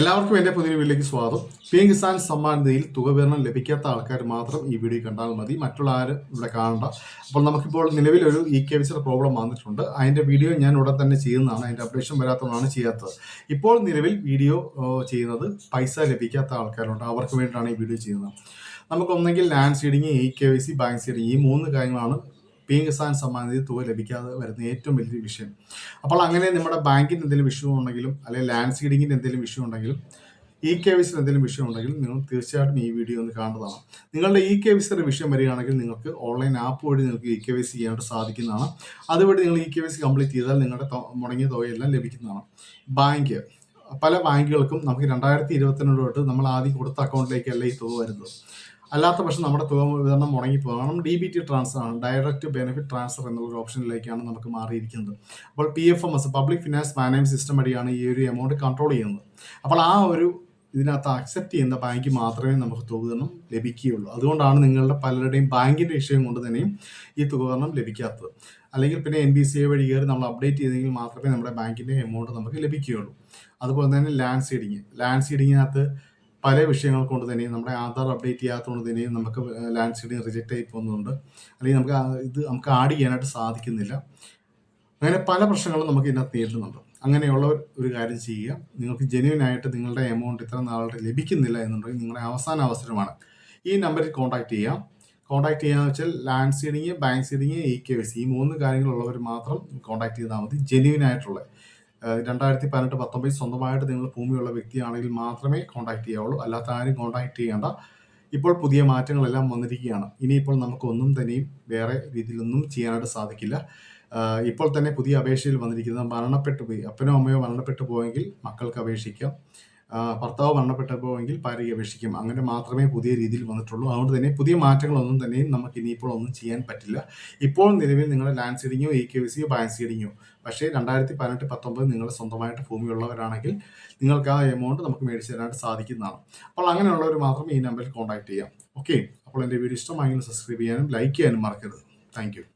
എല്ലാവർക്കും എന്റെ പുതിയ വീട്ടിലേക്ക് സ്വാഗതം. പി എം കിസാൻ സമ്മാൻ നിധിയിൽ തുക വിതരണം ലഭിക്കാത്ത ആൾക്കാർ മാത്രം ഈ വീഡിയോ കണ്ടാൽ മതി. മറ്റുള്ള ആരും ഇവിടെ കാണണ്ട. അപ്പോൾ നമുക്കിപ്പോൾ നിലവിലൊരു ഇ കെ വിസിയുടെ പ്രോബ്ലം വന്നിട്ടുണ്ട്. അതിന്റെ വീഡിയോ ഞാൻ ഉടൻ തന്നെ ചെയ്യുന്നതാണ്. അതിന്റെ അപ്ഡേഷൻ വരാത്തതാണ് ചെയ്യാത്തത്. ഇപ്പോൾ നിലവിൽ വീഡിയോ ചെയ്യുന്നത് പൈസ ലഭിക്കാത്ത ആൾക്കാരുണ്ട്. അവർക്ക് വേണ്ടിയിട്ടാണ് ഈ വീഡിയോ ചെയ്യുന്നത്. നമുക്കൊന്നെങ്കിൽ land seeding E K Y C bank seeding ഈ മൂന്ന് കാര്യങ്ങളാണ് പി എം കിസാൻ സമ്മാൻ തുക ലഭിക്കാതെ വരുന്ന ഏറ്റവും വലിയ വിഷയം. അപ്പോൾ അങ്ങനെ നമ്മുടെ ബാങ്കിന് എന്തെങ്കിലും വിഷയം ഉണ്ടെങ്കിലും അല്ലെങ്കിൽ ലാൻഡ് സീഡിങ്ങിന്റെ എന്തെങ്കിലും വിഷയം ഉണ്ടെങ്കിലും ഇ കെ വിസിന് എന്തെങ്കിലും വിഷയം ഉണ്ടെങ്കിൽ നിങ്ങൾ തീർച്ചയായിട്ടും ഈ വീഡിയോ ഒന്ന് കാണുന്നതാണ്. നിങ്ങളുടെ ഇ കെ വിസിയുടെ വിഷയം വരികയാണെങ്കിൽ നിങ്ങൾക്ക് ഓൺലൈൻ ആപ്പ് വഴി നിങ്ങൾക്ക് ഇ കെ വി സി ചെയ്യാനായിട്ട് സാധിക്കുന്നതാണ്. അതുവഴി നിങ്ങൾ E K Y C complete ചെയ്താൽ നിങ്ങളുടെ മുടങ്ങിയ തുകയെല്ലാം ലഭിക്കുന്നതാണ്. ബാങ്ക് പല ബാങ്കുകൾക്കും നമുക്ക് രണ്ടായിരത്തി ഇരുപത്തിരണ്ട് തൊട്ട് നമ്മൾ ആദ്യം കൊടുത്ത അക്കൗണ്ടിലേക്കല്ല ഈ തുക വരുന്നത്. അല്ലാത്ത പക്ഷം നമ്മുടെ തുക വിതരണം മുടങ്ങിപ്പോകും. കാരണം ഡി ബി ടി ട്രാൻസ്ഫർ ആണ്. ഡയറക്റ്റ് ബെനിഫിറ്റ് ട്രാൻസ്ഫർ എന്നുള്ള ഒരു ഓപ്ഷനിലേക്കാണ് നമുക്ക് മാറിയിരിക്കുന്നത്. അപ്പോൾ P F M S public finance management system വഴിയാണ് ഈ ഒരു എമൗണ്ട് കൺട്രോൾ ചെയ്യുന്നത്. അപ്പോൾ ആ ഒരു ഇതിനകത്ത് അക്സെപ്റ്റ് ചെയ്യുന്ന ബാങ്ക് മാത്രമേ നമുക്ക് തുക വിതരണം ലഭിക്കുകയുള്ളൂ. അതുകൊണ്ടാണ് നിങ്ങളുടെ പലരുടെയും ബാങ്കിന്റെ വിഷയം കൊണ്ട് തന്നെയും ഈ തുക വിതരണം ലഭിക്കാത്തത്. അല്ലെങ്കിൽ പിന്നെ എൻ ബി സി എ വഴി കയറി നമ്മൾ അപ്ഡേറ്റ് ചെയ്തെങ്കിൽ മാത്രമേ നമ്മുടെ ബാങ്കിന്റെ എമൗണ്ട് നമുക്ക് ലഭിക്കുകയുള്ളൂ. അതുപോലെ തന്നെ ലാൻഡ് സീഡിങ് ലാൻഡ് സീഡിങ്ങിനകത്ത് പല വിഷയങ്ങൾ കൊണ്ട് തന്നെയും നമ്മുടെ ആധാർ അപ്ഡേറ്റ് ചെയ്യാത്തതുകൊണ്ട് തന്നെയും നമുക്ക് ലാൻഡ് സീഡിങ് റിജക്റ്റ് ആയി പോകുന്നുണ്ട്. അല്ലെങ്കിൽ നമുക്ക് ഇത് നമുക്ക് ആഡ് ചെയ്യാനായിട്ട് സാധിക്കുന്നില്ല. അങ്ങനെ പല പ്രശ്നങ്ങളും നമുക്ക് ഇതിനകത്ത് നേരിടുന്നുണ്ട്. അങ്ങനെയുള്ള ഒരു കാര്യം ചെയ്യുക. നിങ്ങൾക്ക് ജെന്യൂൻ ആയിട്ട് നിങ്ങളുടെ എമൗണ്ട് ഇത്ര നാളുടെ ലഭിക്കുന്നില്ല എന്നുണ്ടെങ്കിൽ നിങ്ങളുടെ അവസാന അവസരമാണ് ഈ നമ്പറിൽ കോൺടാക്ട് ചെയ്യാം കോൺടാക്ട് ചെയ്യാന്ന് വെച്ചാൽ land seeding bank seeding E K Y C ഈ മൂന്ന് കാര്യങ്ങളുള്ളവർ മാത്രം കോൺടാക്ട് ചെയ്താൽ മതി. ജെന്യൂൻ ആയിട്ടുള്ള രണ്ടായിരത്തി പതിനെട്ട് പത്തൊമ്പതിൽ സ്വന്തമായിട്ട് നിങ്ങൾ ഭൂമിയുള്ള വ്യക്തിയാണെങ്കിൽ മാത്രമേ കോൺടാക്ട് ചെയ്യാവുള്ളൂ. അല്ലാത്ത ആരും കോൺടാക്ട് ചെയ്യേണ്ട. ഇപ്പോൾ പുതിയ മാറ്റങ്ങളെല്ലാം വന്നിരിക്കുകയാണ്. ഇനിയിപ്പോൾ നമുക്കൊന്നും തന്നെയും വേറെ രീതിയിലൊന്നും ചെയ്യാനായിട്ട് സാധിക്കില്ല. ഇപ്പോൾ തന്നെ പുതിയ അപേക്ഷയിൽ വന്നിരിക്കുന്നത് മരണപ്പെട്ടു പോയി. അപ്പനോ അമ്മയോ മരണപ്പെട്ടു പോയെങ്കിൽ മക്കൾക്ക് അപേക്ഷിക്കാം. ഭർത്താവ് മരണപ്പെട്ടു എങ്കിൽ ഭാര്യയ്ക്ക് അപേക്ഷിക്കാം. അങ്ങനെ മാത്രമേ പുതിയ രീതിയിൽ വന്നിട്ടുള്ളൂ. അതുകൊണ്ട് തന്നെ പുതിയ മാറ്റങ്ങളൊന്നും തന്നെയും നമുക്ക് ഇനിയിപ്പോൾ ഒന്നും ചെയ്യാൻ പറ്റില്ല. ഇപ്പോൾ നിലവിൽ നിങ്ങളുടെ ലാൻഡ് സീഡിങ്ങോ ഇ കെ വി സിയോ ബാങ്ക് സീഡിങ്ങോ? പക്ഷേ രണ്ടായിരത്തി പതിനെട്ട് പത്തൊമ്പത് നിങ്ങൾ സ്വന്തമായിട്ട് ഭൂമിയുള്ളവരാണെങ്കിൽ നിങ്ങൾക്ക് ആ എമൗണ്ട് നമുക്ക് മേടിച്ചു തരാനായിട്ട് സാധിക്കുന്നതാണ്. അപ്പോൾ അങ്ങനെയുള്ളവർ മാത്രം ഈ നമ്പറിൽ കോൺടാക്ട് ചെയ്യാം. ഓക്കെ. അപ്പോൾ എന്റെ വീഡിയോ ഇഷ്ടമായെങ്കിൽ സബ്സ്ക്രൈബ് ചെയ്യാനും ലൈക്ക് ചെയ്യാനും മറക്കരുത്. താങ്ക്